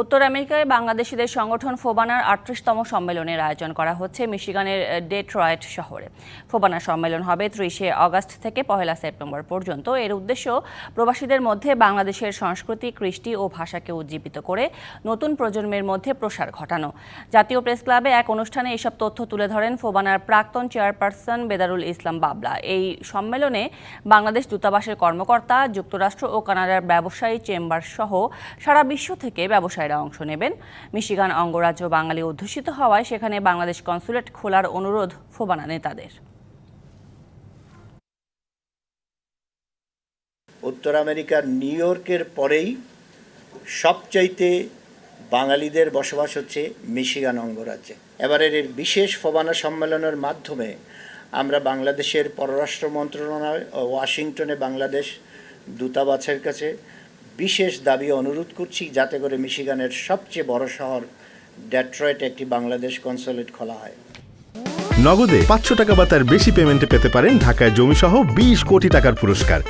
উত্তর আমেরিকায় বাংলাদেশিদের সংগঠন ফোবানার আটত্রিশতম সম্মেলনের আয়োজন করা হচ্ছে মিশিগানের ডেট্রয়েট শহরে। ফোবানা সম্মেলন হবে ত্রিশে অগস্ট থেকে পহেলা সেপ্টেম্বর পর্যন্ত। এর উদ্দেশ্য, প্রবাসীদের মধ্যে বাংলাদেশের সংস্কৃতি, কৃষ্টি ও ভাষাকে উজ্জীবিত করে নতুন প্রজন্মের মধ্যে প্রসার ঘটানো। জাতীয় প্রেস ক্লাবে এক অনুষ্ঠানে এসব তথ্য তুলে ধরেন ফোবানার প্রাক্তন চেয়ারপারসন বেদারুল ইসলাম বাবলা। এই সম্মেলনে বাংলাদেশ দূতাবাসের কর্মকর্তা, যুক্তরাষ্ট্র ও কানাডার ব্যবসায়ী চেম্বার সহ সারা বিশ্ব থেকে ব্যবসায়ীরা অংশ নেবেন। মিশিগান অঙ্গরাজ্য বাঙালি অধ্যুষিত হওয়ায় সেখানে বাংলাদেশ কনসুলেট খোলার অনুরোধ ফোবানা নেতাদের। উত্তর আমেরিকার নিউ ইয়র্কের পরেই সবচাইতে বাঙালিদের বসবাস হচ্ছে মিশিগান অঙ্গরাজ্যে। এবারের এর বিশেষ ফোবানা সম্মেলনের মাধ্যমে আমরা বাংলাদেশের পররাষ্ট্র মন্ত্রণালয় ও ওয়াশিংটনে বাংলাদেশ দূতাবাসের কাছে বিশেষ দাবি অনুরোধ করছি যাতে করে মিশিগানের সবচেয়ে বড় শহর ডেট্রয়েট একটি বাংলাদেশ কনসোলেট খোলা হয়। নগদে পাঁচশো টাকা বা তার বেশি পেমেন্টে পেতে পারেন ঢাকায় জমিসহ বিশ কোটি টাকার পুরস্কার।